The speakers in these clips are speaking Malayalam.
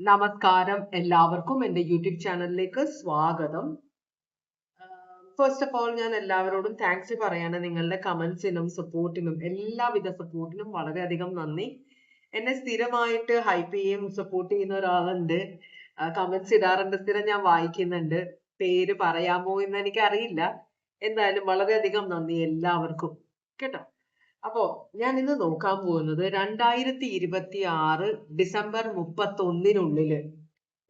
നമസ്കാരം എല്ലാവർക്കും എന്റെ യൂട്യൂബ് ചാനലിലേക്ക് സ്വാഗതം. ഫസ്റ്റ് ഓഫ് ഓൾ ഞാൻ എല്ലാവരോടും താങ്ക്സ് പറയാണ്. നിങ്ങളുടെ കമൻസിനും സപ്പോർട്ടിനും എല്ലാവിധ സപ്പോർട്ടിനും വളരെയധികം നന്ദി. എന്നെ സ്ഥിരമായിട്ട് ഹൈപ്പ് ചെയ്യും സപ്പോർട്ട് ചെയ്യുന്ന ഒരാളുണ്ട്. കമൻസ് ഇടാറുണ്ട് സ്ഥിരം ഞാൻ വായിക്കുന്നുണ്ട്. പേര് പറയാമോ എന്ന് എനിക്കറിയില്ല. എന്തായാലും വളരെയധികം നന്ദി എല്ലാവർക്കും. കേട്ടോ? അപ്പോ ഞാൻ ഇന്ന് നോക്കാൻ പോകുന്നത് രണ്ടായിരത്തി ഇരുപത്തി ആറ് ഡിസംബർ മുപ്പത്തി ഒന്നിനുള്ളിൽ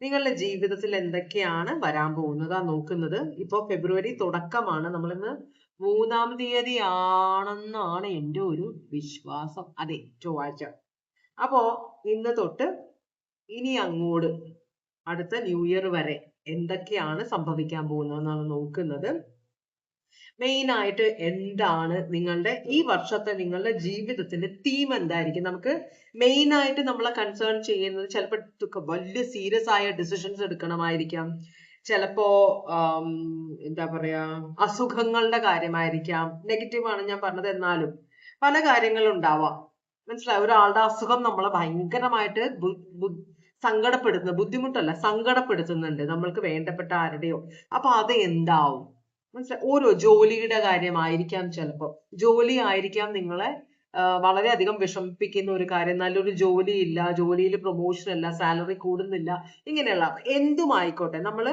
നിങ്ങളുടെ ജീവിതത്തിൽ എന്തൊക്കെയാണ് വരാൻ പോകുന്നത്? ആ നോക്കുന്നത് ഇപ്പൊ ഫെബ്രുവരി തുടക്കമാണ്. നമ്മളിന്ന് മൂന്നാം തീയതി ആണെന്നാണ് എന്റെ ഒരു വിശ്വാസം. അതെ ചൊവ്വാഴ്ച അപ്പോ ഇന്ന് തൊട്ട് ഇനി അങ്ങോട്ട് അടുത്ത ന്യൂ ഇയർ വരെ എന്തൊക്കെയാണ് സംഭവിക്കാൻ പോകുന്നതെന്നാണ് നോക്കുന്നത്. മെയിൻ ആയിട്ട് എന്താണ് നിങ്ങളുടെ ഈ വർഷത്തെ നിങ്ങളുടെ ജീവിതത്തിന്റെ തീം എന്തായിരിക്കും? നമുക്ക് മെയിൻ ആയിട്ട് നമ്മളെ കൺസേൺ ചെയ്യുന്നത് ചിലപ്പോൾ വലിയ സീരിയസ് ആയ ഡിസിഷൻസ് എടുക്കണമായിരിക്കാം. ചിലപ്പോ എന്താ പറയാ അസുഖങ്ങളുടെ കാര്യമായിരിക്കാം. നെഗറ്റീവ് ആണ് ഞാൻ പറഞ്ഞത് എന്നാലും പല കാര്യങ്ങളും ഉണ്ടാവാം. മനസ്സിലായി? ഒരാളുടെ അസുഖം നമ്മളെ ഭയങ്കരമായിട്ട് സങ്കടപ്പെടുത്തുന്ന ബുദ്ധിമുട്ടല്ല സങ്കടപ്പെടുത്തുന്നുണ്ട്. നമ്മൾക്ക് വേണ്ടപ്പെട്ട ആരുടെയോ. അപ്പൊ അത് എന്താവും? മനസ്സിലായി? ഓരോ ജോലിയുടെ കാര്യമായിരിക്കാം ചിലപ്പോൾ ജോലി ആയിരിക്കാം നിങ്ങളെ വളരെയധികം വിഷമിപ്പിക്കുന്ന ഒരു കാര്യം. നല്ലൊരു ജോലി ഇല്ല ജോലിയിൽ പ്രൊമോഷൻ ഇല്ല സാലറി കൂടുന്നില്ല ഇങ്ങനെയുള്ള എന്തും ആയിക്കോട്ടെ നമ്മൾ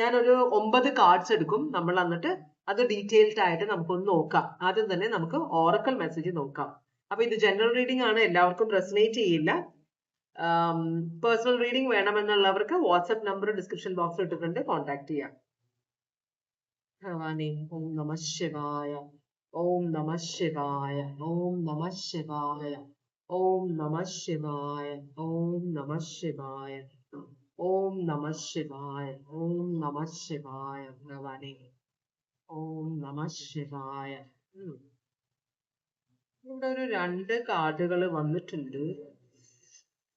ഞാനൊരു ഒമ്പത് കാർഡ്സ് എടുക്കും. നമ്മൾ എന്നിട്ട് അത് ഡീറ്റെയിൽഡ് ആയിട്ട് നമുക്കൊന്ന് നോക്കാം. ആദ്യം തന്നെ നമുക്ക് ഓറക്കൽ മെസ്സേജ് നോക്കാം. അപ്പൊ ഇത് ജനറൽ റീഡിംഗ് ആണ്. എല്ലാവർക്കും റെസനേറ്റ് ചെയ്യില്ല. പേഴ്സണൽ റീഡിംഗ് വേണമെന്നുള്ളവർക്ക് വാട്സ്ആപ്പ് നമ്പർ ഡിസ്ക്രിപ്ഷൻ ബോക്സിൽ ഇട്ടിട്ടുണ്ട്. കോൺടാക്ട് ചെയ്യാം. ഭഗവാനെ ഓം നമ ശിവായ ഓം നമ ശിവായ ഓം നമ ശിവായ ഓം നമ ശിവായ ഓം നമ ശിവായ ഓം നമ ശിവായ ഓം നമ ശിവായ ഭഗവാനെ ഓം നമ ശിവായ ഇവിടെ ഒരു രണ്ട് കാർഡുകൾ വന്നിട്ടുണ്ട്.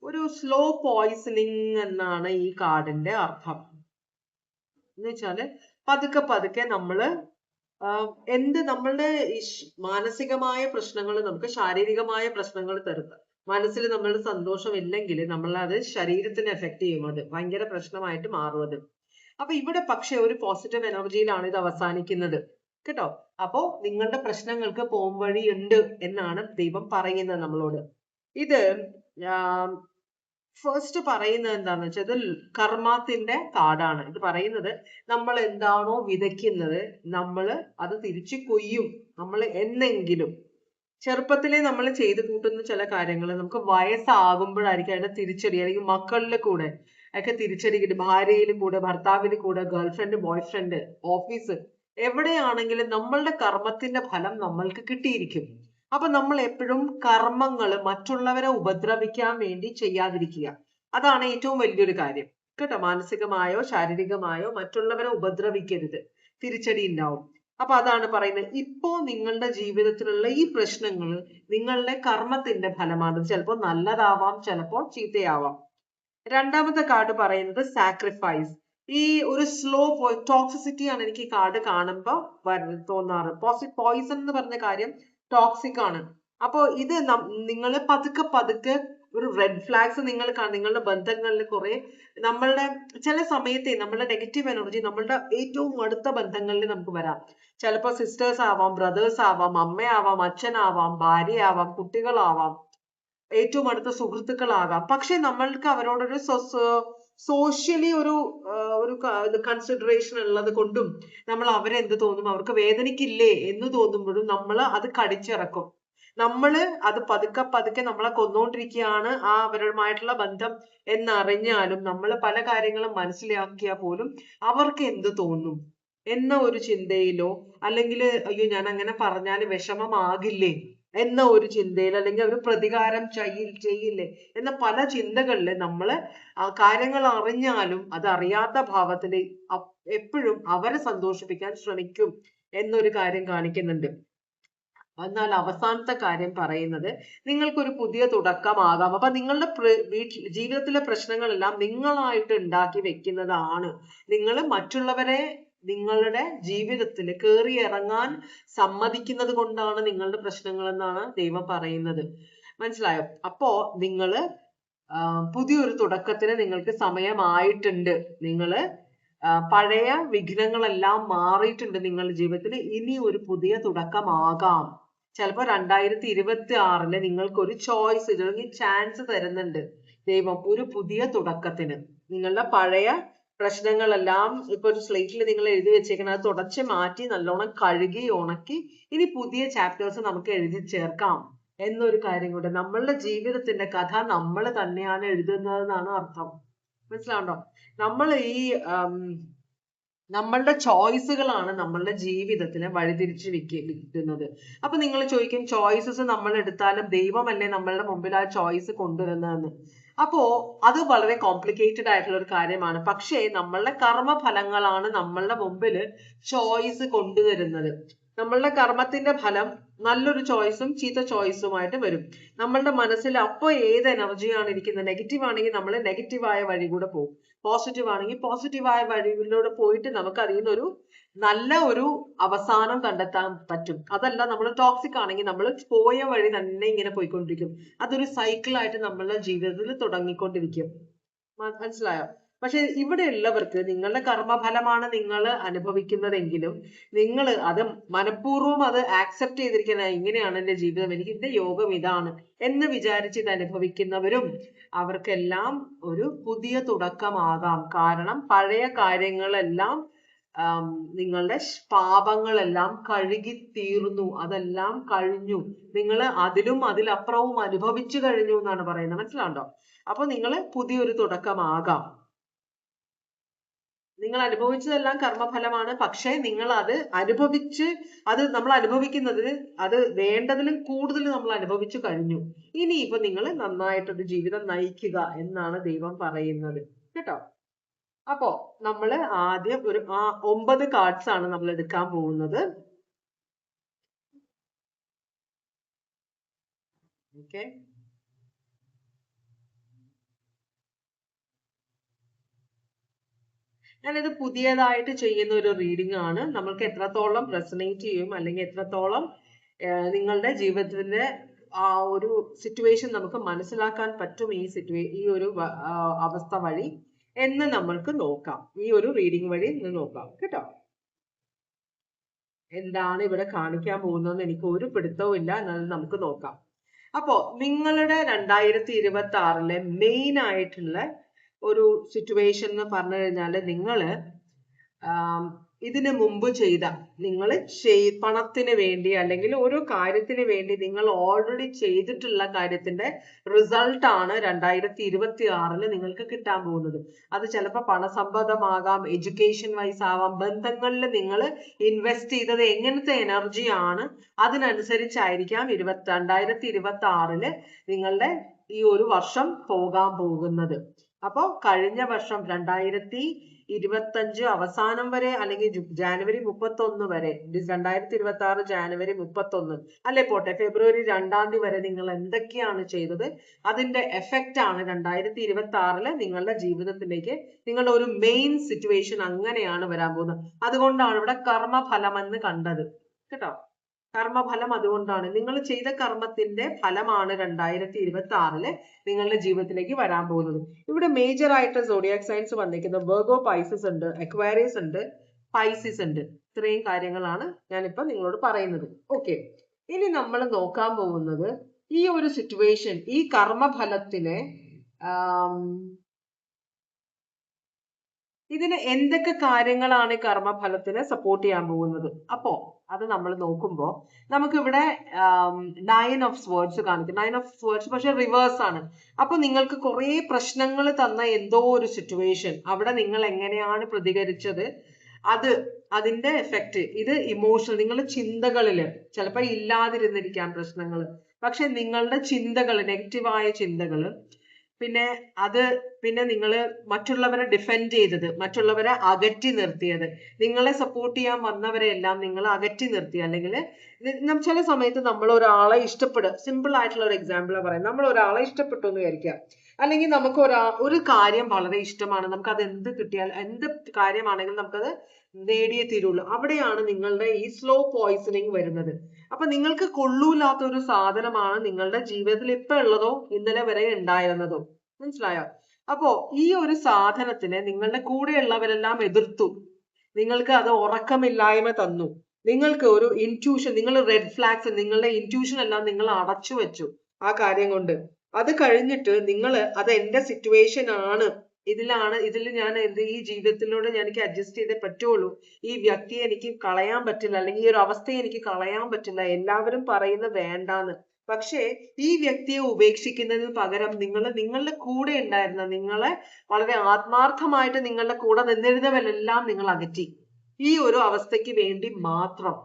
ഒരു സ്ലോ പോയിസണിങ് എന്നാണ് ഈ കാർഡിന്റെ അർത്ഥം. എന്ന് വെച്ചാൽ പതുക്കെ പതുക്കെ നമ്മൾ എന്ത് നമ്മളുടെ മാനസികമായ പ്രശ്നങ്ങൾ നമുക്ക് ശാരീരികമായ പ്രശ്നങ്ങൾ തരുന്നത് മനസ്സിൽ നമ്മൾ സന്തോഷം ഇല്ലെങ്കിൽ നമ്മൾ അത് ശരീരത്തിന് എഫക്ട് ചെയ്യും അത് ഭയങ്കര പ്രശ്നമായിട്ട് മാറും അത് അപ്പൊ ഇവിടെ പക്ഷെ ഒരു പോസിറ്റീവ് എനർജിയിലാണ് ഇത് അവസാനിക്കുന്നത്. കേട്ടോ? അപ്പോ നിങ്ങളുടെ പ്രശ്നങ്ങൾക്ക് പോംവഴി ഉണ്ട് എന്നാണ് ദൈവം പറയുന്നത് നമ്മളോട്. ഇത് ഫസ്റ്റ് പറയുന്നത് എന്താന്ന് വെച്ചാൽ ഇത് കർമ്മത്തിന്റെ കാടാണ്. ഇത് പറയുന്നത് നമ്മൾ എന്താണോ വിതയ്ക്കുന്നത് നമ്മൾ അത് തിരിച്ചു കൊയ്യും. നമ്മൾ എന്നെങ്കിലും. ചെറുപ്പത്തിലേ നമ്മൾ ചെയ്തു കൂട്ടുന്ന ചില കാര്യങ്ങൾ നമുക്ക് വയസ്സാകുമ്പോഴായിരിക്കും അതിനെ തിരിച്ചടി അല്ലെങ്കിൽ മക്കളിലെ കൂടെ ഒക്കെ തിരിച്ചടി ഭാര്യയിലും കൂടെ ഭർത്താവിന് കൂടെ ഗേൾഫ്രണ്ട് ബോയ്ഫ്രണ്ട് ഓഫീസ് എവിടെയാണെങ്കിലും നമ്മളുടെ കർമ്മത്തിന്റെ ഫലം നമ്മൾക്ക് കിട്ടിയിരിക്കും. അപ്പൊ നമ്മൾ എപ്പോഴും കർമ്മങ്ങൾ മറ്റുള്ളവരെ ഉപദ്രവിക്കാൻ വേണ്ടി ചെയ്യാതിരിക്കുക. അതാണ് ഏറ്റവും വലിയൊരു കാര്യം. കേട്ടോ? മാനസികമായോ ശാരീരികമായോ മറ്റുള്ളവരെ ഉപദ്രവിക്കരുത്. തിരിച്ചടി ഉണ്ടാവും. അപ്പൊ അതാണ് പറയുന്നത്. ഇപ്പോ നിങ്ങളുടെ ജീവിതത്തിലുള്ള ഈ പ്രശ്നങ്ങൾ നിങ്ങളുടെ കർമ്മത്തിന്റെ ഫലമാണ്. ചിലപ്പോൾ നല്ലതാവാം ചിലപ്പോൾ ചീത്തയാവാം. രണ്ടാമത്തെ കാർഡ് പറയുന്നത് സാക്രിഫൈസ് ഈ ഒരു സ്ലോ ടോക്സിസിറ്റി ആണ് എനിക്ക് കാർഡ് കാണുമ്പോൾ തോന്നാറ്. പോയിസൺ എന്ന് പറഞ്ഞ കാര്യം ടോക്സിക് ആണ്. അപ്പോ ഇത് നിങ്ങൾ പതുക്കെ പതുക്കെ ഒരു റെഡ് ഫ്ലാഗ്സ് നിങ്ങൾ നിങ്ങളുടെ ബന്ധങ്ങളിൽ കുറെ നമ്മളുടെ ചില സമയത്തെ നമ്മളുടെ നെഗറ്റീവ് എനർജി നമ്മളുടെ ഏറ്റവും അടുത്ത ബന്ധങ്ങളിൽ നമുക്ക് വരാം. ചിലപ്പോൾ സിസ്റ്റേഴ്സ് ആവാം ബ്രദേഴ്സ് ആവാം അമ്മയാവാം അച്ഛനാവാം ഭാര്യയാവാം കുട്ടികളാവാം ഏറ്റവും അടുത്ത സുഹൃത്തുക്കളാകാം. പക്ഷെ നമ്മൾക്ക് അവരോടൊരു സോഷ്യലി ഒരു ഒരു കൺസിഡറേഷൻ ഉള്ളത് കൊണ്ടും നമ്മൾ അവരെ എന്ത് തോന്നും? അവർക്ക് വേദനിക്കില്ലേ എന്ന് തോന്നുമ്പോഴും നമ്മൾ അത് കടിച്ചിറക്കും. നമ്മൾ അത് പതുക്കെ പതുക്കെ നമ്മളെ കൊന്നുകൊണ്ടിരിക്കുകയാണ് ആ അവരുമായിട്ടുള്ള ബന്ധം എന്നറിഞ്ഞാലും നമ്മൾ പല കാര്യങ്ങളും മനസ്സിലാക്കിയാൽ പോലും അവർക്ക് എന്ത് തോന്നും? എന്ന ഒരു ചിന്തയിലോ അല്ലെങ്കിൽ അയ്യോ ഞാൻ അങ്ങനെ പറഞ്ഞാൽ വിഷമമാകില്ലേ? എന്ന ഒരു ചിന്തയിൽ അല്ലെങ്കിൽ അവർ പ്രതികാരം ചെയ്യി ചെയ്യില്ലേ എന്ന പല ചിന്തകളിൽ നമ്മൾ കാര്യങ്ങൾ അറിഞ്ഞാലും അത് അറിയാത്ത ഭാവത്തിൽ എപ്പോഴും അവരെ സന്തോഷിപ്പിക്കാൻ ശ്രമിക്കും എന്നൊരു കാര്യം കാണിക്കുന്നുണ്ട്. എന്നാൽ അവസാനത്തെ കാര്യം പറയുന്നത് നിങ്ങൾക്കൊരു പുതിയ തുടക്കമാകാം. അപ്പൊ നിങ്ങളുടെ വീട്ടിൽ ജീവിതത്തിലെ പ്രശ്നങ്ങളെല്ലാം നിങ്ങളായിട്ട് ഉണ്ടാക്കി വെക്കുന്നതാണ്. നിങ്ങൾ മറ്റുള്ളവരെ നിങ്ങളുടെ ജീവിതത്തിൽ കയറി ഇറങ്ങാൻ സമ്മതിക്കുന്നത് കൊണ്ടാണ് നിങ്ങളുടെ പ്രശ്നങ്ങൾ എന്നാണ് ദൈവം പറയുന്നത്. മനസ്സിലായോ? അപ്പോ നിങ്ങൾ പുതിയൊരു തുടക്കത്തിന് നിങ്ങൾക്ക് സമയമായിട്ടുണ്ട്. നിങ്ങൾ പഴയ വിഘ്നങ്ങളെല്ലാം മാറിയിട്ടുണ്ട് നിങ്ങളുടെ ജീവിതത്തിൽ ഇനി ഒരു പുതിയ തുടക്കമാകാം. ചിലപ്പോൾ രണ്ടായിരത്തി ഇരുപത്തി ആറിൽ നിങ്ങൾക്ക് ഒരു ചോയ്സ് അല്ലെങ്കിൽ ചാൻസ് തരുന്നുണ്ട് ദൈവം ഒരു പുതിയ തുടക്കത്തിന്. നിങ്ങളുടെ പഴയ പ്രശ്നങ്ങളെല്ലാം ഇപ്പൊ ഒരു സ്ലേറ്റിൽ നിങ്ങൾ എഴുതി വെച്ചേക്കണം അത് തുടച്ച് മാറ്റി നല്ലോണം കഴുകി ഉണക്കി ഇനി പുതിയ ചാപ്റ്റേഴ്സ് നമുക്ക് എഴുതി ചേർക്കാം എന്നൊരു കാര്യം കൂടെ. നമ്മളുടെ ജീവിതത്തിന്റെ കഥ നമ്മൾ തന്നെയാണ് എഴുതുന്നതെന്നാണ് അർത്ഥം. മനസ്സിലാവുണ്ടോ? നമ്മൾ ഈ നമ്മളുടെ ചോയ്സുകളാണ് നമ്മളുടെ ജീവിതത്തിനെ വഴിതിരിച്ച് വിൽക്കുന്നത് അപ്പൊ നിങ്ങൾ ചോദിക്കും ചോയ്സസ് നമ്മൾ എടുത്താലും ദൈവമല്ലേ നമ്മളുടെ മുമ്പിൽ ആ ചോയ്സ് കൊണ്ടുവരുന്നതെന്ന്? അപ്പോ അത് വളരെ കോംപ്ലിക്കേറ്റഡ് ആയിട്ടുള്ള ഒരു കാര്യമാണ്. പക്ഷേ നമ്മളുടെ കർമ്മഫലങ്ങളാണ് നമ്മളുടെ മുമ്പിൽ ചോയ്സ് കൊണ്ടുവരുന്നത്. നമ്മളുടെ കർമ്മത്തിന്റെ ഫലം നല്ലൊരു ചോയ്സും ചീത്ത ചോയ്സുമായിട്ട് വരും. നമ്മളുടെ മനസ്സിൽ അപ്പോൾ ഏത് എനർജിയാണ് ഇരിക്കുന്നത് നെഗറ്റീവ് ആണെങ്കിൽ നമ്മൾ നെഗറ്റീവായ വഴി കൂടെ പോകും. പോസിറ്റീവ് ആണെങ്കിൽ പോസിറ്റീവായ വഴിയിലൂടെ പോയിട്ട് നമുക്ക് അതിൽ നിന്നൊരു നല്ല ഒരു അവസാനം കണ്ടെത്താൻ പറ്റും. അതല്ല നമ്മൾ ടോക്സിക് ആണെങ്കിൽ നമ്മൾ പോയ വഴി തന്നെ ഇങ്ങനെ പോയിക്കൊണ്ടിരിക്കും. അതൊരു സൈക്കിൾ ആയിട്ട് നമ്മളുടെ ജീവിതത്തിൽ തുടങ്ങിക്കൊണ്ടിരിക്കും. മനസ്സിലായോ? പക്ഷെ ഇവിടെ ഉള്ളവർക്ക് നിങ്ങളുടെ കർമ്മഫലമാണ് നിങ്ങൾ അനുഭവിക്കുന്നതെങ്കിലും നിങ്ങൾ അത് മനഃപൂർവം അത് ആക്സെപ്റ്റ് ചെയ്തിരിക്കുന്ന ഇങ്ങനെയാണ് എന്റെ ജീവിതം എനിക്ക് എന്റെ യോഗം ഇതാണ് എന്ന് വിചാരിച്ച് ഇത് അനുഭവിക്കുന്നവരും അവർക്കെല്ലാം ഒരു പുതിയ തുടക്കമാകാം. കാരണം പഴയ കാര്യങ്ങളെല്ലാം നിങ്ങളുടെ പാപങ്ങളെല്ലാം കഴുകി തീർന്നു അതെല്ലാം കഴിഞ്ഞു. നിങ്ങൾ അതിലും അതിലപ്പുറവും അനുഭവിച്ചു കഴിഞ്ഞു എന്നാണ് പറയുന്നത്. മനസ്സിലാണ്ടോ അപ്പൊ നിങ്ങൾ പുതിയൊരു തുടക്കമാകാം. നിങ്ങൾ അനുഭവിച്ചതെല്ലാം കർമ്മഫലമാണ്. പക്ഷേ നിങ്ങൾ അത് അനുഭവിച്ച് അത് നമ്മൾ അനുഭവിക്കുന്നത് അത് വേണ്ടതിലും കൂടുതൽ നമ്മൾ അനുഭവിച്ചു കഴിഞ്ഞു. ഇനി ഇപ്പൊ നിങ്ങൾ നന്നായിട്ടൊരു ജീവിതം നയിക്കുക എന്നാണ് ദൈവം പറയുന്നത്. കേട്ടോ? അപ്പോ നമ്മൾ ആദ്യം ഒരു ഒമ്പത് കാർഡ്സ് ആണ് നമ്മൾ എടുക്കാൻ പോകുന്നത്. ഓക്കെ ഞാനിത് പുതിയതായിട്ട് ചെയ്യുന്ന ഒരു റീഡിംഗ് ആണ്. നമ്മൾക്ക് എത്രത്തോളം റെസനേറ്റ് ചെയ്യും അല്ലെങ്കിൽ എത്രത്തോളം നിങ്ങളുടെ ജീവിതത്തിന്റെ ആ ഒരു സിറ്റുവേഷൻ നമുക്ക് മനസ്സിലാക്കാൻ പറ്റും ഈ സിറ്റുവേ ഈ ഒരു അവസ്ഥ വഴി. എന്ന് നമ്മൾക്ക് നോക്കാം. ഈ ഒരു റീഡിംഗ് വഴി നോക്കാം കേട്ടോ? എന്താണ് ഇവിടെ കാണിക്കാൻ പോകുന്നതെന്ന് എനിക്ക് ഒരു പിടുത്തവും ഇല്ല എന്നത് നമുക്ക് നോക്കാം. അപ്പോ നിങ്ങളുടെ രണ്ടായിരത്തി ഇരുപത്തി ആറിലെ മെയിൻ ആയിട്ടുള്ള ഒരു സിറ്റുവേഷൻ എന്ന് പറഞ്ഞു കഴിഞ്ഞാൽ നിങ്ങൾ ഇതിനു മുമ്പ് ചെയ്ത നിങ്ങൾ പണത്തിന് വേണ്ടി അല്ലെങ്കിൽ ഓരോ കാര്യത്തിന് വേണ്ടി നിങ്ങൾ ഓൾറെഡി ചെയ്തിട്ടുള്ള കാര്യത്തിന്റെ റിസൾട്ട് ആണ് രണ്ടായിരത്തി ഇരുപത്തി ആറിൽ നിങ്ങൾക്ക് കിട്ടാൻ പോകുന്നത്. അത് ചിലപ്പോൾ പണസമ്പദമാകാം എഡ്യൂക്കേഷൻ വൈസ് ആവാം ബന്ധങ്ങളിൽ നിങ്ങൾ ഇൻവെസ്റ്റ് ചെയ്തത് എങ്ങനത്തെ എനർജി ആണ് അതിനനുസരിച്ചായിരിക്കാം ഇരുപത്തി രണ്ടായിരത്തി ഇരുപത്തി ആറിൽ നിങ്ങളുടെ ഈ ഒരു വർഷം പോകാൻ പോകുന്നത്. അപ്പോ കഴിഞ്ഞ വർഷം രണ്ടായിരത്തി ഇരുപത്തഞ്ച് അവസാനം വരെ അല്ലെങ്കിൽ ജാനുവരി മുപ്പത്തൊന്ന് വരെ രണ്ടായിരത്തി ഇരുപത്തി ആറ് ജാനുവരി മുപ്പത്തൊന്ന് അല്ലെ പോട്ടെ ഫെബ്രുവരി രണ്ടാം തീയതി വരെ നിങ്ങൾ എന്തൊക്കെയാണ് ചെയ്തത് അതിന്റെ എഫക്റ്റ് ആണ് രണ്ടായിരത്തി ഇരുപത്തി ആറിൽ നിങ്ങളുടെ ജീവിതത്തിലേക്ക് നിങ്ങളുടെ ഒരു മെയിൻ സിറ്റുവേഷൻ അങ്ങനെയാണ് വരാൻ പോകുന്നത്. അതുകൊണ്ടാണ് ഇവിടെ കർമ്മഫലം എന്ന് കണ്ടത്. കേട്ടോ? കർമ്മഫലം അതുകൊണ്ടാണ്. നിങ്ങൾ ചെയ്ത കർമ്മത്തിന്റെ ഫലമാണ് രണ്ടായിരത്തി ഇരുപത്തി ആറിൽ നിങ്ങളുടെ ജീവിതത്തിലേക്ക് വരാൻ പോകുന്നത്. ഇവിടെ മേജർ ആയിട്ട് സോഡിയാക് സയൻസ് വന്നിരിക്കുന്നത് ബർഗോ പൈസസ് ഉണ്ട് അക്വാരിയസ് ഉണ്ട് പൈസിസ് ഉണ്ട്. ഇത്രയും കാര്യങ്ങളാണ് ഞാനിപ്പോ നിങ്ങളോട് പറയുന്നത്. ഓക്കെ ഇനി നമ്മൾ നോക്കാൻ പോകുന്നത് ഈ ഒരു സിറ്റുവേഷൻ ഈ കർമ്മഫലത്തിനെ ഇതിന് എന്തൊക്കെ കാര്യങ്ങളാണ് കർമ്മഫലത്തിനെ സപ്പോർട്ട് ചെയ്യാൻ പോകുന്നത്? അപ്പോ അത് നമ്മൾ നോക്കുമ്പോൾ നമുക്കിവിടെ നയൻ ഓഫ് സ്വേർഡ്സ് കാണിക്കും. നയൻ ഓഫ് സ്വേർഡ്സ് പക്ഷെ റിവേഴ്സ് ആണ്. അപ്പൊ നിങ്ങൾക്ക് കുറെ പ്രശ്നങ്ങൾ തന്ന എന്തോ ഒരു സിറ്റുവേഷൻ അവിടെ നിങ്ങൾ എങ്ങനെയാണ് പ്രതികരിച്ചത്? അത് അതിന്റെ എഫക്റ്റ് ഇത് ഇമോഷണൽ നിങ്ങളുടെ ചിന്തകളിൽ ചിലപ്പോൾ ഇല്ലാതിരുന്നിരിക്കാം പ്രശ്നങ്ങൾ പക്ഷെ നിങ്ങളുടെ ചിന്തകൾ നെഗറ്റീവായ ചിന്തകൾ പിന്നെ അത് പിന്നെ നിങ്ങൾ മറ്റുള്ളവരെ ഡിഫെൻഡ് ചെയ്തത് മറ്റുള്ളവരെ അകറ്റി നിർത്തിയത്. നിങ്ങളെ സപ്പോർട്ട് ചെയ്യാൻ വന്നവരെ എല്ലാം നിങ്ങൾ അകറ്റി നിർത്തി. അല്ലെങ്കിൽ ചില സമയത്ത് നമ്മൾ ഒരാളെ ഇഷ്ടപ്പെടുക. സിമ്പിൾ ആയിട്ടുള്ള ഒരു എക്സാമ്പിൾ പറയാം. നമ്മൾ ഒരാളെ ഇഷ്ടപ്പെട്ടു എന്ന് വിചാരിക്കുക. അല്ലെങ്കിൽ നമുക്ക് ഒരാ ഒരു കാര്യം വളരെ ഇഷ്ടമാണ്. നമുക്ക് അത് എന്ത് കിട്ടിയാൽ എന്ത് കാര്യമാണെങ്കിലും നമുക്കത് നേടിയേ തീരുള്ളൂ. അവിടെയാണ് നിങ്ങളുടെ ഈ സ്ലോ പോയിസണിങ് വരുന്നത്. അപ്പൊ നിങ്ങൾക്ക് കൊള്ളൂല്ലാത്ത ഒരു സാധനമാണ് നിങ്ങളുടെ ജീവിതത്തിൽ ഇപ്പൊ ഉള്ളതോ ഇന്നലെ വരെ ഉണ്ടായിരുന്നതോ. മനസ്സിലായോ? അപ്പോ ഈ ഒരു സാധനത്തിനെ നിങ്ങളുടെ കൂടെയുള്ളവരെല്ലാം എതിർത്തു. നിങ്ങൾക്ക് അത് ഉറക്കമില്ലായ്മ തന്നു. നിങ്ങൾക്ക് ഒരു ഇന്റ്യൂഷൻ നിങ്ങൾ റെഡ് ഫ്ലാഗ്സ് നിങ്ങളുടെ ഇന്റ്യൂഷൻ എല്ലാം നിങ്ങൾ അടച്ചു വെച്ചു ആ കാര്യം കൊണ്ട്. അത് കഴിഞ്ഞിട്ട് നിങ്ങൾ അത് എന്റെ സിറ്റുവേഷൻ ആണ് ഇതിലാണ് ഇതിൽ ഞാൻ എന്ത് ഈ ജീവിതത്തിലൂടെ ഞാൻ എനിക്ക് അഡ്ജസ്റ്റ് ചെയ്തേ പറ്റുള്ളൂ. ഈ വ്യക്തിയെ എനിക്ക് കളയാൻ പറ്റില്ല അല്ലെങ്കിൽ ഈ ഒരു അവസ്ഥയെ എനിക്ക് കളയാൻ പറ്റില്ല. എല്ലാവരും പറയുന്ന വേണ്ടാന്ന്. പക്ഷേ ഈ വ്യക്തിയെ ഉപേക്ഷിക്കുന്നതിന് പകരം നിങ്ങൾ നിങ്ങളുടെ കൂടെ ഉണ്ടായിരുന്ന നിങ്ങളെ വളരെ ആത്മാർത്ഥമായിട്ട് നിങ്ങളുടെ കൂടെ നിന്നിരുന്നവരെല്ലാം നിങ്ങൾ അകറ്റി. ഈ ഒരു അവസ്ഥയ്ക്ക് വേണ്ടി മാത്രം.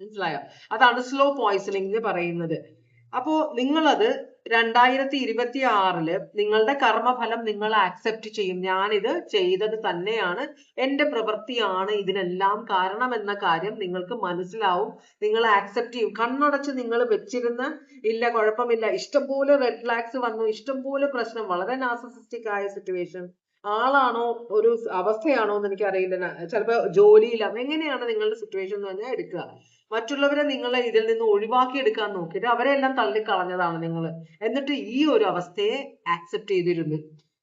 മനസ്സിലായോ? അതാണ് സ്ലോ പോയിസണിംഗ് എന്ന് പറയുന്നത്. അപ്പോ നിങ്ങളത് രണ്ടായിരത്തി ഇരുപത്തി ആറിൽ നിങ്ങളുടെ കർമ്മഫലം നിങ്ങൾ ആക്സെപ്റ്റ് ചെയ്യും. ഞാനിത് ചെയ്തത് തന്നെയാണ്. എന്റെ പ്രവൃത്തിയാണ് ഇതിനെല്ലാം കാരണം എന്ന കാര്യം നിങ്ങൾക്ക് മനസ്സിലാവും. നിങ്ങൾ ആക്സെപ്റ്റ് ചെയ്യും. കണ്ണടച്ച് നിങ്ങൾ വെച്ചിരുന്ന ഇല്ല കുഴപ്പമില്ല. ഇഷ്ടംപോലെ റെഡ് ഫ്ലാഗ്സ് വന്നു. ഇഷ്ടംപോലെ പ്രശ്നം. വളരെ നാസസിസ്റ്റിക് ആയ സിറ്റുവേഷൻ ആളാണോ? ഒരു അവസ്ഥയാണോ എന്ന് എനിക്ക് അറിയില്ല ചിലപ്പോ ജോലിയില്ല. എങ്ങനെയാണ് നിങ്ങളുടെ സിറ്റുവേഷൻ എന്ന് പറഞ്ഞാൽ എടുക്കുക. മറ്റുള്ളവരെ നിങ്ങളെ ഇതിൽ നിന്ന് ഒഴിവാക്കി എടുക്കാൻ നോക്കിയിട്ട് അവരെ എല്ലാം തള്ളിക്കളഞ്ഞതാണ് നിങ്ങൾ എന്നിട്ട് ഈ ഒരു അവസ്ഥയെ ആക്സെപ്റ്റ് ചെയ്തിരുന്നു.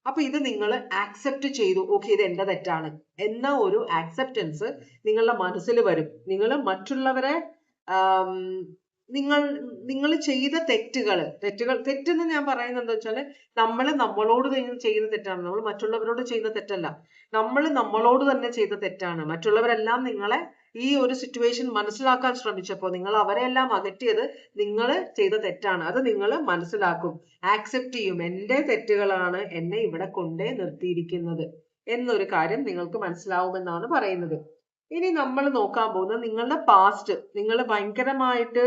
അപ്പൊ ഇത് നിങ്ങൾ ആക്സെപ്റ്റ് ചെയ്തു. ഓക്കെ ഇത് എന്റെ തെറ്റാണ്. എന്ന ഒരു ആക്സെപ്റ്റൻസ് നിങ്ങളുടെ മനസ്സിൽ വരും. നിങ്ങൾ മറ്റുള്ളവരെ നിങ്ങൾ നിങ്ങൾ ചെയ്ത തെറ്റുകൾ തെറ്റുകൾ തെറ്റെന്ന് ഞാൻ പറയുന്നത് എന്താ വെച്ചാൽ നമ്മൾ നമ്മളോട് ചെയ്യുന്ന തെറ്റാണ്. നമ്മൾ മറ്റുള്ളവരോട് ചെയ്യുന്ന തെറ്റല്ല. നമ്മൾ നമ്മളോട് തന്നെ ചെയ്ത തെറ്റാണ്. മറ്റുള്ളവരെല്ലാം നിങ്ങളെ ഈ ഒരു സിറ്റുവേഷൻ മനസ്സിലാക്കാൻ ശ്രമിച്ചപ്പോൾ നിങ്ങൾ അവരെല്ലാം അകറ്റിയത് നിങ്ങൾ ചെയ്ത തെറ്റാണ്. അത് നിങ്ങൾ മനസ്സിലാക്കും. ആക്സെപ്റ്റ് ചെയ്യും. എന്റെ തെറ്റുകളാണ് എന്നെ ഇവിടെ കൊണ്ടേ നിർത്തിയിരിക്കുന്നത് എന്നൊരു കാര്യം നിങ്ങൾക്ക് മനസ്സിലാവുമെന്നാണ് പറയുന്നത്. ഇനി നമ്മൾ നോക്കാൻ പോകുന്നത് നിങ്ങളുടെ പാസ്റ്റ് നിങ്ങൾ ഭയങ്കരമായിട്ട്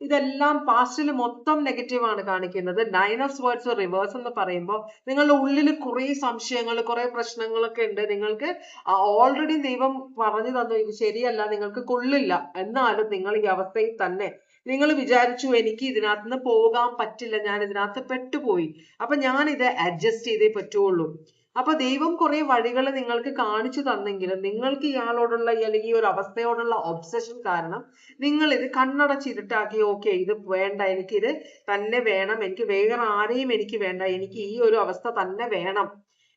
ഇതെല്ലാം പാസ്റ്റിൽ മൊത്തം നെഗറ്റീവ് ആണ് കാണിക്കുന്നത്. നയൻ ഓഫ് വേർഡ്സ് റിവേഴ്സ് എന്ന് പറയുമ്പോൾ നിങ്ങളുടെ ഉള്ളിൽ കുറെ സംശയങ്ങൾ കുറെ പ്രശ്നങ്ങളൊക്കെ ഉണ്ട്. നിങ്ങൾക്ക് ഓൾറെഡി ദൈവം പറഞ്ഞു തന്നു ഇത് ശരിയല്ല നിങ്ങൾക്ക് കൊള്ളില്ല. എന്നാലും നിങ്ങൾ ഈ അവസ്ഥയിൽ തന്നെ നിങ്ങൾ വിചാരിച്ചു എനിക്ക് ഇതിനകത്ത് നിന്ന് പോകാൻ പറ്റില്ല ഞാൻ ഇതിനകത്ത് പെട്ടുപോയി. അപ്പൊ ഞാൻ ഇത് അഡ്ജസ്റ്റ് ചെയ്തേ പറ്റുള്ളൂ. അപ്പൊ ദൈവം കുറെ വഴികൾ നിങ്ങൾക്ക് കാണിച്ചു തന്നെങ്കിലും നിങ്ങൾക്ക് ഇയാളോടുള്ള അല്ലെങ്കിൽ ഈ ഒരു അവസ്ഥയോടുള്ള ഒബ്സഷൻ കാരണം നിങ്ങൾ ഇത് കണ്ണടച്ചിരുട്ടാക്കി ഓക്കെ ഇത് വേണ്ട എനിക്ക് ഇത് തന്നെ വേണം. എനിക്ക് വേറെ ആരെയും എനിക്ക് വേണ്ട. എനിക്ക് ഈ ഒരു അവസ്ഥ തന്നെ വേണം.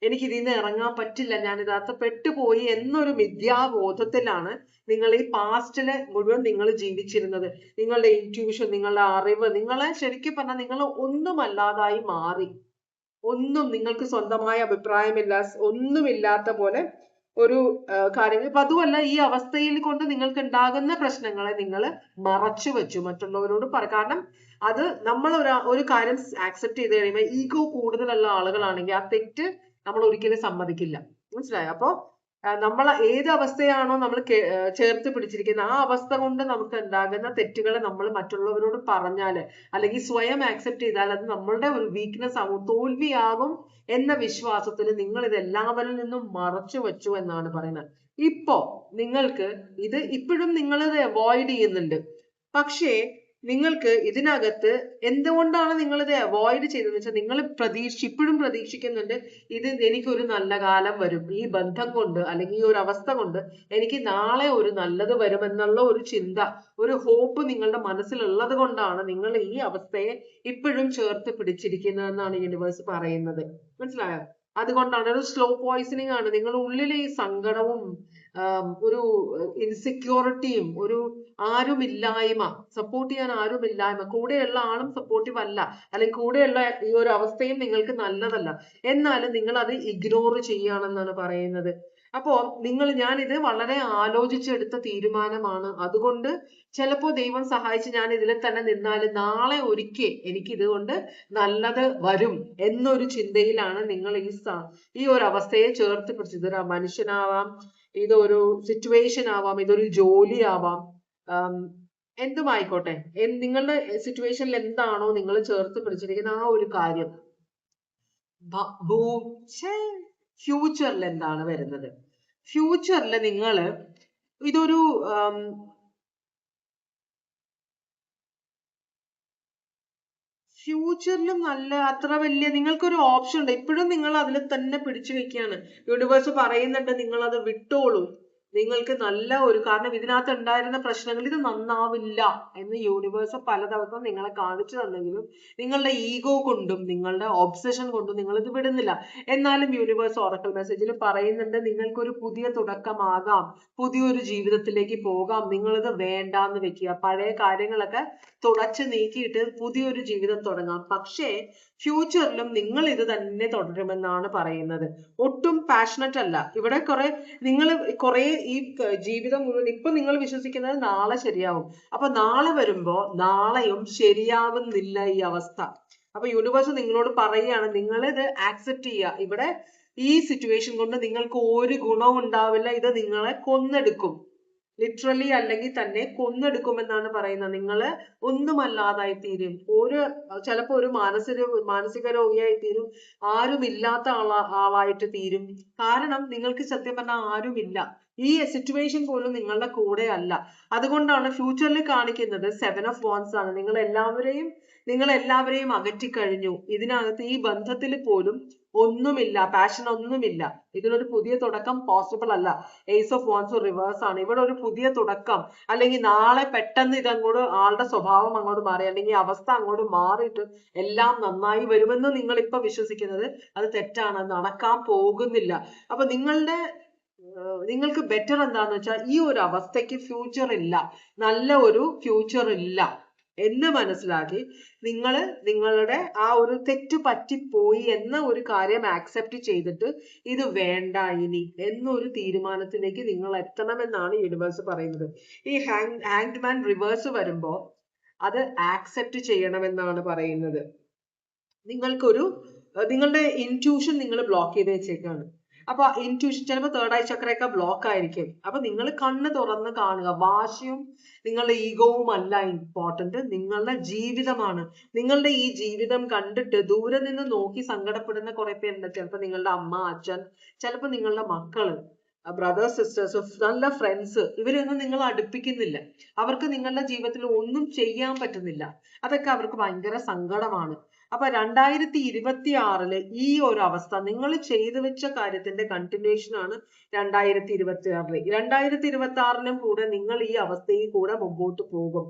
എനിക്ക് ഇതിൽ നിന്ന് ഇറങ്ങാൻ പറ്റില്ല. ഞാൻ ഇതിനകത്ത് പെട്ടുപോയി എന്നൊരു മിഥ്യാബോധത്തിലാണ് നിങ്ങൾ ഈ പാസ്റ്റിൽ മുഴുവൻ നിങ്ങൾ ജീവിച്ചിരുന്നത്. നിങ്ങളുടെ ഇന്റ്യൂഷൻ നിങ്ങളുടെ അറിവ് നിങ്ങളെ ശരിക്കും പറഞ്ഞാൽ നിങ്ങൾ ഒന്നുമല്ലാതായി മാറി. ഒന്നും നിങ്ങൾക്ക് സ്വന്തമായ അഭിപ്രായമില്ല ഒന്നുമില്ലാത്ത പോലെ ഒരു കാര്യം ഇപ്പൊ അതുമല്ല ഈ അവസ്ഥയിൽ കൊണ്ട് നിങ്ങൾക്ക് ഉണ്ടാകുന്ന പ്രശ്നങ്ങളെ നിങ്ങൾ മറച്ചു വെച്ചു. മറ്റുള്ളവരോട് പറ കാരണം അത് നമ്മൾ ഒരു ഒരു കാര്യം ആക്സെപ്റ്റ് ചെയ്ത് കഴിയുമ്പോൾ ഈഗോ കൂടുതലുള്ള ആളുകളാണെങ്കിൽ ആ തെറ്റ് നമ്മൾ ഒരിക്കലും സമ്മതിക്കില്ല. മനസ്സിലായോ? അപ്പൊ നമ്മൾ ഏത് അവസ്ഥയാണോ നമ്മൾ ചേർത്ത് പിടിച്ചിരിക്കുന്നത് ആ അവസ്ഥ കൊണ്ട് നമുക്ക് ഉണ്ടാകുന്ന തെറ്റുകളെ നമ്മൾ മറ്റുള്ളവരോട് പറഞ്ഞാൽ അല്ലെങ്കിൽ സ്വയം ആക്സെപ്റ്റ് ചെയ്താൽ അത് നമ്മളുടെ ഒരു വീക്ക്നെസ് ആകും തോൽവിയാകും എന്ന വിശ്വാസത്തിൽ നിങ്ങൾ ഇത് എല്ലാവരിൽ നിന്നും മറച്ചു വെച്ചു എന്നാണ് പറയുന്നത്. ഇപ്പോ നിങ്ങൾക്ക് ഇത് ഇപ്പോഴും നിങ്ങൾ ഇത് അവോയ്ഡ് ചെയ്യുന്നുണ്ട്. പക്ഷേ നിങ്ങൾക്ക് ഇതിനകത്ത് എന്തുകൊണ്ടാണ് നിങ്ങൾ ഇത് അവോയ്ഡ് ചെയ്തതെന്ന് വെച്ചാൽ നിങ്ങൾ പ്രതീക്ഷ ഇപ്പോഴും പ്രതീക്ഷിക്കുന്നുണ്ട് ഇത് എനിക്കൊരു നല്ല കാലം വരും. ഈ ബന്ധം കൊണ്ട് അല്ലെങ്കിൽ ഈ ഒരു അവസ്ഥ കൊണ്ട് എനിക്ക് നാളെ ഒരു നല്ലത് വരുമെന്നുള്ള ഒരു ചിന്ത ഒരു ഹോപ്പ് നിങ്ങളുടെ മനസ്സിലുള്ളത് കൊണ്ടാണ് നിങ്ങൾ ഈ അവസ്ഥയെ ഇപ്പോഴും ചേർത്ത് പിടിച്ചിരിക്കുന്നതെന്നാണ് യൂണിവേഴ്സ് പറയുന്നത്. മനസ്സിലായോ? അതുകൊണ്ടാണ് ഒരു സ്ലോ പോയിസണിങ് ആണ്. നിങ്ങളുടെ ഉള്ളിലെ ഈ സങ്കടവും ഒരു ഇൻസെക്യൂരിറ്റിയും ഒരു ആരുമില്ലായ്മ സപ്പോർട്ട് ചെയ്യാൻ ആരുമില്ലായ്മ കൂടെയുള്ള ആളും സപ്പോർട്ടീവ് അല്ല അല്ലെങ്കിൽ കൂടെയുള്ള ഈ ഒരു അവസ്ഥയും നിങ്ങൾക്ക് നല്ലതല്ല. എന്നാലും നിങ്ങൾ അത് ഇഗ്നോർ ചെയ്യുകയാണെന്നാണ് പറയുന്നത്. അപ്പോ നിങ്ങൾ ഞാൻ ഇത് വളരെ ആലോചിച്ചെടുത്ത തീരുമാനമാണ്. അതുകൊണ്ട് ചിലപ്പോ ദൈവം സഹായിച്ച് ഞാൻ ഇതിൽ തന്നെ നിന്നാൽ നാളെ ഒരിക്കൽ എനിക്ക് ഇതുകൊണ്ട് നല്ലത് വരും എന്നൊരു ചിന്തയിലാണ് നിങ്ങൾ ഈ ഈ ഒരു അവസ്ഥയെ ചേർത്ത് പിടിച്ചത്. മനുഷ്യനാവാം ഇതൊരു സിറ്റുവേഷൻ ആവാം ഇതൊരു ജോലി ആവാം. എന്തും ആയിക്കോട്ടെ നിങ്ങളുടെ സിറ്റുവേഷനിൽ എന്താണോ നിങ്ങൾ ചേർത്ത് പിടിച്ചിരിക്കുന്ന ആ ഒരു കാര്യം. ഫ്യൂച്ചറിൽ എന്താണ് വരുന്നത്? ഫ്യൂച്ചറിൽ നിങ്ങൾ ഇതൊരു ഫ്യൂച്ചറിലും നല്ല അത്ര വലിയ നിങ്ങൾക്കൊരു ഓപ്ഷൻ ഉണ്ട്. ഇപ്പോഴും നിങ്ങൾ അതിൽ തന്നെ പിടിച്ചു വെക്കുകയാണ്. യൂണിവേഴ്സ് പറയുന്നുണ്ട് നിങ്ങൾ അത് വിട്ടോളൂ. നിങ്ങൾക്ക് നല്ല ഒരു കാരണം ഇതിനകത്ത് ഉണ്ടായിരുന്ന പ്രശ്നങ്ങൾ ഇത് നന്നാവില്ല എന്ന് യൂണിവേഴ്സ് പലതവണ നിങ്ങളെ കാണിച്ചു തന്നെങ്കിലും നിങ്ങളുടെ ഈഗോ കൊണ്ടും നിങ്ങളുടെ ഒബ്സഷൻ കൊണ്ടും നിങ്ങൾ ഇത് വിടുന്നില്ല. എന്നാലും യൂണിവേഴ്സ് ഓറക്കൽ മെസ്സേജിൽ പറയുന്നുണ്ട് നിങ്ങൾക്കൊരു പുതിയ തുടക്കമാകാം പുതിയൊരു ജീവിതത്തിലേക്ക് പോകാം നിങ്ങളിത് വേണ്ടാന്ന് വെക്കുക. പഴയ കാര്യങ്ങളൊക്കെ തുടച്ചു നീക്കിയിട്ട് പുതിയൊരു ജീവിതം തുടങ്ങാം. പക്ഷേ ഫ്യൂച്ചറിലും നിങ്ങൾ ഇത് തന്നെ തുടരുമെന്നാണ് പറയുന്നത്. ഒട്ടും പാഷനറ്റ് അല്ല. ഇവിടെ കുറെ നിങ്ങൾ കുറെ ഈ ജീവിതം മുഴുവൻ ഇപ്പൊ നിങ്ങൾ വിശ്വസിക്കുന്നത് നാളെ ശരിയാവും. അപ്പൊ നാളെ വരുമ്പോ നാളെയും ശരിയാവുന്നില്ല ഈ അവസ്ഥ. അപ്പൊ യൂണിവേഴ്സ് നിങ്ങളോട് പറയുകയാണ് നിങ്ങൾ ഇത് ആക്സെപ്റ്റ് ചെയ്യുക. ഇവിടെ ഈ സിറ്റുവേഷൻ കൊണ്ട് നിങ്ങൾക്ക് ഒരു ഗുണവും ഉണ്ടാവില്ല. ഇത് നിങ്ങളെ കൊന്നെടുക്കും. ലിറ്ററലി അല്ലെങ്കിൽ തന്നെ കൊന്നെടുക്കുമെന്നാണ് പറയുന്നത്. നിങ്ങൾ ഒന്നുമല്ലാതായി തീരും. ഒരു ചിലപ്പോ ഒരു മാനസിക മാനസിക രോഗിയായി തീരും. ആരുമില്ലാത്ത ആളാ ആളായിട്ട് തീരും. കാരണം നിങ്ങൾക്ക് സത്യം പറഞ്ഞാൽ ആരുമില്ല. ഈ സിറ്റുവേഷൻ പോലും നിങ്ങളുടെ കൂടെ അല്ല. അതുകൊണ്ടാണ് ഫ്യൂച്ചറിൽ കാണിക്കുന്നത് സെവൻ ഓഫ് വോൺസ് ആണ്. നിങ്ങൾ എല്ലാവരെയും നിങ്ങൾ എല്ലാവരെയും അകറ്റിക്കഴിഞ്ഞു. ഇതിനകത്ത് ഈ ബന്ധത്തിൽ പോലും ഒന്നുമില്ല പാഷൻ ഒന്നുമില്ല. ഇതിനൊരു പുതിയ തുടക്കം പോസിബിൾ അല്ല. ഏസ് ഓഫ് വോൺസ് റിവേഴ്സ് ആണ്. ഇവിടെ ഒരു പുതിയ തുടക്കം. അല്ലെങ്കിൽ നാളെ പെട്ടെന്ന് ഇതങ്ങോട്ട് ആളുടെ സ്വഭാവം അങ്ങോട്ട് മാറി അല്ലെങ്കിൽ അവസ്ഥ അങ്ങോട്ട് മാറിയിട്ട് എല്ലാം നന്നായി വരുമെന്ന് നിങ്ങൾ ഇപ്പൊ വിശ്വസിക്കുന്നത് അത് തെറ്റാണ്. നടക്കാൻ പോകുന്നില്ല. അപ്പൊ നിങ്ങളുടെ നിങ്ങൾക്ക് ബെറ്റർ എന്താന്ന് വെച്ചാൽ ഈ ഒരു അവസ്ഥയ്ക്ക് ഫ്യൂച്ചർ ഇല്ല. നല്ല ഒരു ഫ്യൂച്ചർ ഇല്ല. എന്ന് മനസ്സിലാക്കി നിങ്ങൾ നിങ്ങളുടെ ആ ഒരു തെറ്റ് പറ്റിപ്പോയി എന്ന ഒരു കാര്യം ആക്സെപ്റ്റ് ചെയ്തിട്ട് ഇത് വേണ്ട ഇനി എന്നൊരു തീരുമാനത്തിലേക്ക് നിങ്ങൾ എത്തണമെന്നാണ് യൂണിവേഴ്സ് പറയുന്നത്. ഈ ഹാങ് ഹാങ്ഡ് മാൻ റിവേഴ്സ് വരുമ്പോൾ അത് ആക്സെപ്റ്റ് ചെയ്യണമെന്നാണ് പറയുന്നത്. നിങ്ങൾക്കൊരു നിങ്ങളുടെ ഇന്റ്യൂഷൻ നിങ്ങൾ ബ്ലോക്ക് ചെയ്ത് വെച്ചേക്കാണ്. അപ്പൊ ഇൻട്യൂഷൻ ചിലപ്പോൾ തേർഡ് ഐ ചക്രയൊക്കെ ബ്ലോക്ക് ആയിരിക്കും. അപ്പൊ നിങ്ങൾ കണ്ണ് തുറന്ന് കാണുക. വാശിയും നിങ്ങളുടെ ഈഗോവും അല്ല ഇമ്പോർട്ടന്റ് നിങ്ങളുടെ ജീവിതമാണ്. നിങ്ങളുടെ ഈ ജീവിതം കണ്ടിട്ട് ദൂരെ നിന്ന് നോക്കി സങ്കടപ്പെടുന്ന കുറെ പേരുണ്ട്. ചിലപ്പോൾ നിങ്ങളുടെ അമ്മ അച്ഛൻ ചിലപ്പോൾ നിങ്ങളുടെ മക്കൾ. ബ്രദേഴ്സ് സിസ്റ്റേഴ്സ് നല്ല ഫ്രണ്ട്സ് ഇവരൊന്നും നിങ്ങൾ അടുപ്പിക്കുന്നില്ല. അവർക്ക് നിങ്ങളുടെ ജീവിതത്തിൽ ഒന്നും ചെയ്യാൻ പറ്റുന്നില്ല. അതൊക്കെ അവർക്ക് ഭയങ്കര സങ്കടമാണ്. അപ്പൊ രണ്ടായിരത്തി ഇരുപത്തി ആറിൽ ഈ ഒരു അവസ്ഥ നിങ്ങൾ ചെയ്തു വെച്ച കാര്യത്തിന്റെ കണ്ടിന്യൂഷൻ ആണ് രണ്ടായിരത്തി ഇരുപത്തി ആറിൽ രണ്ടായിരത്തി ഇരുപത്തി ആറിലും കൂടെ നിങ്ങൾ ഈ അവസ്ഥയിൽ കൂടെ മുമ്പോട്ട് പോകും.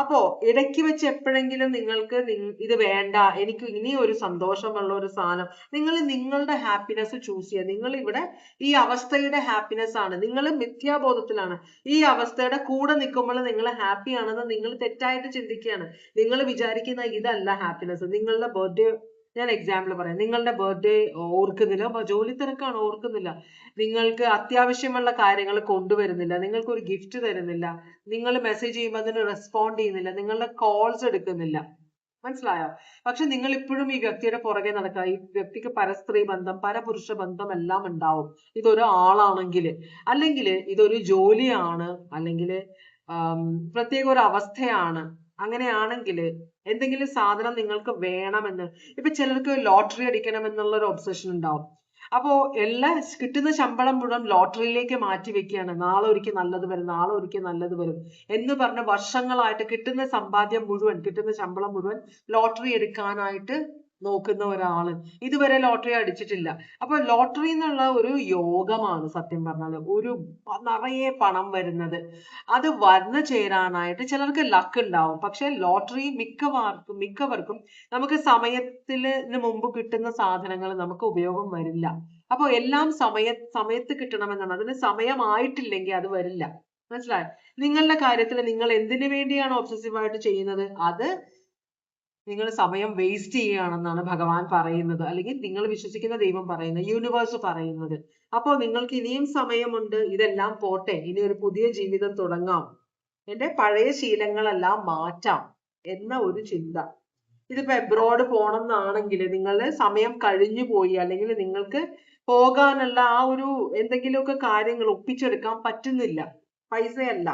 അപ്പോ ഇടയ്ക്ക് വെച്ച് എപ്പോഴെങ്കിലും നിങ്ങൾക്ക് നിങ്ങ- ഇത് വേണ്ട എനിക്ക് ഇനി ഒരു സന്തോഷമുള്ള ഒരു സാധനം നിങ്ങൾ നിങ്ങളുടെ ഹാപ്പിനെസ് ചൂസ് ചെയ്യുക. നിങ്ങൾ ഇവിടെ ഈ അവസ്ഥയുടെ ഹാപ്പിനെസ് ആണ്. നിങ്ങൾ മിഥ്യാബോധത്തിലാണ്. ഈ അവസ്ഥയുടെ കൂടെ നിൽക്കുമ്പോൾ നിങ്ങൾ ഹാപ്പി ആണെന്ന് നിങ്ങൾ തെറ്റായിട്ട് ചിന്തിക്കുകയാണ്. നിങ്ങൾ വിചാരിക്കുന്ന ഇതല്ല ഹാപ്പിനെസ് നിങ്ങളുടെ ബർത്ത്ഡേ ഞാൻ എക്സാമ്പിൾ പറയാം. നിങ്ങളുടെ ബർത്ത്ഡേ ഓർക്കുന്നില്ല. അപ്പോൾ ജോലി തിരക്കാണ് ഓർക്കുന്നില്ല. നിങ്ങൾക്ക് അത്യാവശ്യമുള്ള കാര്യങ്ങൾ കൊണ്ടുവരുന്നില്ല. നിങ്ങൾക്ക് ഒരു ഗിഫ്റ്റ് തരുന്നില്ല. നിങ്ങൾ മെസ്സേജ് ചെയ്യുമ്പോൾ അതിന് റെസ്പോണ്ട് ചെയ്യുന്നില്ല. നിങ്ങളുടെ കോൾസ് എടുക്കുന്നില്ല. മനസ്സിലായോ? പക്ഷെ നിങ്ങൾ ഇപ്പോഴും ഈ വ്യക്തിയുടെ പുറകെ നടക്കുക. ഈ വ്യക്തിക്ക് പരസ്ത്രീ ബന്ധം പരപുരുഷ ബന്ധം എല്ലാം ഉണ്ടാവും. ഇതൊരു ആളാണെങ്കിൽ അല്ലെങ്കിൽ ഇതൊരു ജോലിയാണ് അല്ലെങ്കിൽ പ്രത്യേക ഒരു അവസ്ഥയാണ്. അങ്ങനെയാണെങ്കിൽ എന്തെങ്കിലും സാധനം നിങ്ങൾക്ക് വേണമെന്ന്. ഇപ്പൊ ചിലർക്ക് ലോട്ടറി അടിക്കണം എന്നുള്ള ഒരു ഒബ്സഷൻ ഉണ്ടാവും. അപ്പോ എല്ലാ കിട്ടുന്ന ശമ്പളം മുഴുവൻ ലോട്ടറിയിലേക്ക് മാറ്റി വെക്കുകയാണ്. നാളെ ഒരിക്കൽ നല്ലത് വരും നാളെ ഒരിക്കൽ നല്ലത് വരും എന്ന് പറഞ്ഞ് വർഷങ്ങളായിട്ട് കിട്ടുന്ന സമ്പാദ്യം മുഴുവൻ കിട്ടുന്ന ശമ്പളം മുഴുവൻ ലോട്ടറി എടുക്കാനായിട്ട് നോക്കുന്ന ഒരാൾ. ഇതുവരെ ലോട്ടറി അടിച്ചിട്ടില്ല. അപ്പൊ ലോട്ടറി എന്നുള്ള ഒരു യോഗമാണ് സത്യം പറഞ്ഞാൽ ഒരു നിറയെ പണം വരുന്നത്. അത് വന്നു ചേരാനായിട്ട് ചിലർക്ക് ലക്ക് ഉണ്ടാവും. പക്ഷെ ലോട്ടറി മിക്കവാർക്കും മിക്കവർക്കും നമുക്ക് സമയത്തിന് മുമ്പ് കിട്ടുന്ന സാധനങ്ങൾ നമുക്ക് ഉപയോഗം വരില്ല. അപ്പൊ എല്ലാം സമയ സമയത്ത് കിട്ടണമെന്നാണ്. അതിന് സമയമായിട്ടില്ലെങ്കിൽ അത് വരില്ല. മനസ്സിലായോ? നിങ്ങളുടെ കാര്യത്തിൽ നിങ്ങൾ എന്തിനു വേണ്ടിയാണ് ഒബ്സസീവ് ആയിട്ട് ചെയ്യുന്നത്? അത് നിങ്ങൾ സമയം വേസ്റ്റ് ചെയ്യുകയാണെന്നാണ് ഭഗവാൻ പറയുന്നത്. അല്ലെങ്കിൽ നിങ്ങൾ വിശ്വസിക്കുന്ന ദൈവം പറയുന്നത് യൂണിവേഴ്സ് പറയുന്നത്. അപ്പോൾ നിങ്ങൾക്ക് ഇനിയും സമയമുണ്ട്. ഇതെല്ലാം പോട്ടെ. ഇനി ഒരു പുതിയ ജീവിതം തുടങ്ങാം. എന്റെ പഴയ ശീലങ്ങളെല്ലാം മാറ്റാം എന്ന ഒരു ചിന്ത. ഇതിപ്പോ എബ്രോഡ് പോണം എന്നാണെങ്കിൽ നിങ്ങളുടെ സമയം കഴിഞ്ഞു പോയി. അല്ലെങ്കിൽ നിങ്ങൾക്ക് പോകാനുള്ള ആ ഒരു എന്തെങ്കിലുമൊക്കെ കാര്യങ്ങൾ ഒപ്പിച്ചെടുക്കാൻ പറ്റുന്നില്ല. പൈസയല്ല.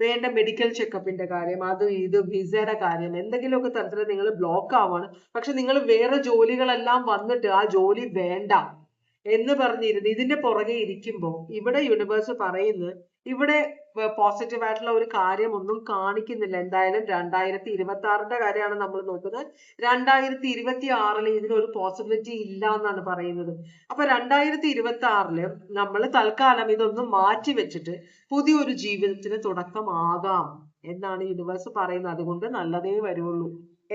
വേണ്ട മെഡിക്കൽ ചെക്കപ്പിന്റെ കാര്യം അത് ഇത് വിസയുടെ കാര്യം എന്തെങ്കിലുമൊക്കെ തരത്തിൽ നിങ്ങൾ ബ്ലോക്ക് ആവാണ്. പക്ഷെ നിങ്ങൾ വേറെ ജോലികളെല്ലാം വന്നിട്ട് ആ ജോലി വേണ്ട എന്ന് പറഞ്ഞിരുന്ന് ഇതിന്റെ പുറകെ ഇരിക്കുമ്പോൾ ഇവിടെ യൂണിവേഴ്സ് പറയുന്നത് ഇവിടെ പോസിറ്റീവ് ആയിട്ടുള്ള ഒരു കാര്യം ഒന്നും കാണിക്കുന്നില്ല. എന്തായാലും രണ്ടായിരത്തി ഇരുപത്തി ആറിന്റെ കാര്യമാണ് നമ്മൾ നോക്കുന്നത്. രണ്ടായിരത്തി ഇരുപത്തി ആറിൽ ഇതിനൊരു പോസിബിലിറ്റി ഇല്ല എന്നാണ് പറയുന്നത്. അപ്പൊ രണ്ടായിരത്തി ഇരുപത്തി ആറിൽ നമ്മൾ തൽക്കാലം ഇതൊന്നും മാറ്റി വെച്ചിട്ട് പുതിയൊരു ജീവിതത്തിന് തുടക്കമാകാം എന്നാണ് യൂണിവേഴ്സ് പറയുന്നത്. അതുകൊണ്ട് നല്ലതേ വരുള്ളൂ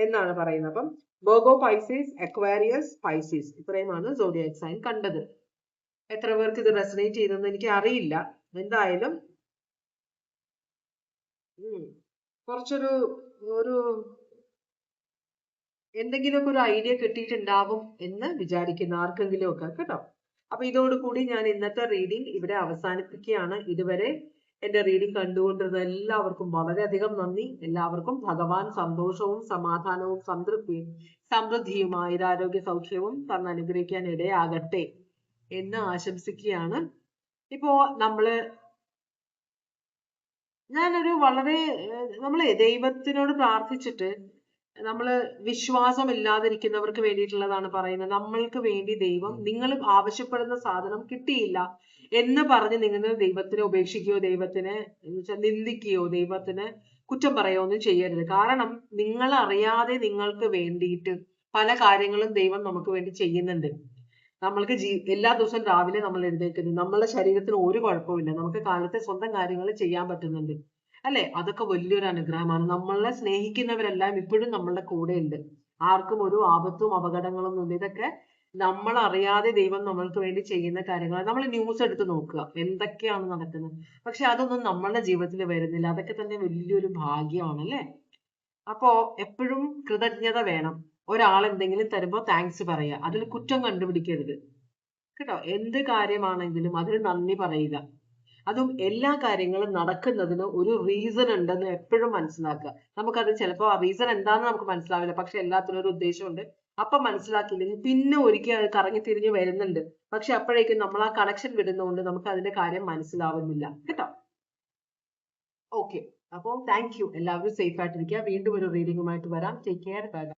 എന്നാണ് പറയുന്നത്. അപ്പം ബോഗോ പൈസീസ് അക്വാരിയസ് പൈസീസ് ഇത്രയുമാണ് സോഡിയാക് സൈൻ കണ്ടത്. എത്ര പേർക്ക് ഇത് റെസനേറ്റ് ചെയ്തെന്ന് എനിക്ക് അറിയില്ല എന്തായാലും കുറച്ചൊരു ഒരു എന്തെങ്കിലുമൊക്കെ ഒരു ഐഡിയ കിട്ടിയിട്ടുണ്ടാവും എന്ന് വിചാരിക്കുന്ന ആർക്കെങ്കിലും ഒക്കെ കേട്ടോ. അപ്പൊ ഇതോടുകൂടി ഞാൻ ഇന്നത്തെ റീഡിംഗ് ഇവിടെ അവസാനിപ്പിക്കുകയാണ്. ഇതുവരെ എന്റെ റീഡിംഗ് കണ്ടുകൊണ്ടിരുന്ന എല്ലാവർക്കും വളരെയധികം നന്ദി. എല്ലാവർക്കും ഭഗവാൻ സന്തോഷവും സമാധാനവും സംതൃപ്തിയും സമൃദ്ധിയും ആയുരാരോഗ്യ സൗഖ്യവും തന്ന് അനുഗ്രഹിക്കാൻ ഇടയാകട്ടെ എന്ന് ആശംസിക്കുകയാണ്. ഇപ്പോ നമ്മൾ ഞാനൊരു വളരെ നമ്മൾ ദൈവത്തിനോട് പ്രാർത്ഥിച്ചിട്ട് നമ്മൾ വിശ്വാസം ഇല്ലാതിരിക്കുന്നവർക്ക് വേണ്ടിയിട്ടുള്ളതാണ് പറയുന്നത്. നമ്മൾക്ക് വേണ്ടി ദൈവം നിങ്ങൾ ആവശ്യപ്പെടുന്ന സാധനം കിട്ടിയില്ല എന്ന് പറഞ്ഞ് നിങ്ങൾ ദൈവത്തിനെ ഉപേക്ഷിക്കുകയോ ദൈവത്തിനെ നിന്ദിക്കുകയോ ദൈവത്തിന് കുറ്റം പറയുകയോ ഒന്നും ചെയ്യരുത്. കാരണം നിങ്ങൾ അറിയാതെ നിങ്ങൾക്ക് വേണ്ടിയിട്ട് പല കാര്യങ്ങളും ദൈവം നമുക്ക് വേണ്ടി ചെയ്യുന്നുണ്ട്. നമ്മൾക്ക് ജീ എല്ലാ ദിവസവും രാവിലെ നമ്മൾ എഴുന്നേൽക്കുന്നു. നമ്മളെ ശരീരത്തിന് ഒരു കുഴപ്പമില്ല നമുക്ക് കാലത്തെ സ്വന്തം കാര്യങ്ങൾ ചെയ്യാൻ പറ്റുന്നുണ്ട്. അല്ലെ? അതൊക്കെ വലിയൊരു അനുഗ്രഹമാണ്. നമ്മളെ സ്നേഹിക്കുന്നവരെല്ലാം ഇപ്പോഴും നമ്മളുടെ കൂടെ ഉണ്ട് ആർക്കും ഒരു ആപത്തും അപകടങ്ങളും ഒന്നും ഇതൊക്കെ നമ്മൾ അറിയാതെ ദൈവം നമ്മൾക്ക് വേണ്ടി ചെയ്യുന്ന കാര്യങ്ങൾ നമ്മൾ ന്യൂസ് എടുത്ത് നോക്കുക. എന്തൊക്കെയാണ് നടക്കുന്നത്? പക്ഷെ അതൊന്നും നമ്മളുടെ ജീവിതത്തിൽ വരുന്നില്ല. അതൊക്കെ തന്നെ വലിയൊരു ഭാഗ്യമാണ് അല്ലേ? അപ്പോ എപ്പോഴും കൃതജ്ഞത വേണം. ഒരാൾ എന്തെങ്കിലും തരുമ്പോൾ താങ്ക്സ് പറയുക അതിൽ കുറ്റം കണ്ടുപിടിക്കരുത്. കേട്ടോ? എന്ത് കാര്യമാണെങ്കിലും അതിന് നന്ദി പറയുക. അതും എല്ലാ കാര്യങ്ങളും നടക്കുന്നതിന് ഒരു റീസൺ ഉണ്ടെന്ന് എപ്പോഴും മനസ്സിലാക്കുക. നമുക്കത് ചിലപ്പോൾ ആ റീസൺ എന്താണെന്ന് നമുക്ക് മനസ്സിലാവില്ല. പക്ഷെ എല്ലാത്തിനും ഒരു ഉദ്ദേശമുണ്ട്. അപ്പൊ മനസ്സിലാക്കിയില്ലെങ്കിൽ പിന്നെ ഒരിക്കൽ അത് കറങ്ങി തിരിഞ്ഞ് വരുന്നുണ്ട്. പക്ഷെ അപ്പോഴേക്കും നമ്മൾ ആ കണക്ഷൻ വിടുന്നതുകൊണ്ട് നമുക്ക് അതിന്റെ കാര്യം മനസ്സിലാവുന്നില്ല. കേട്ടോ? ഓക്കെ അപ്പോൾ താങ്ക് യു എല്ലാവരും സേഫ് ആയിട്ടിരിക്കുക. വീണ്ടും ഒരു റീഡിങ്ങുമായിട്ട് വരാം. Take care bye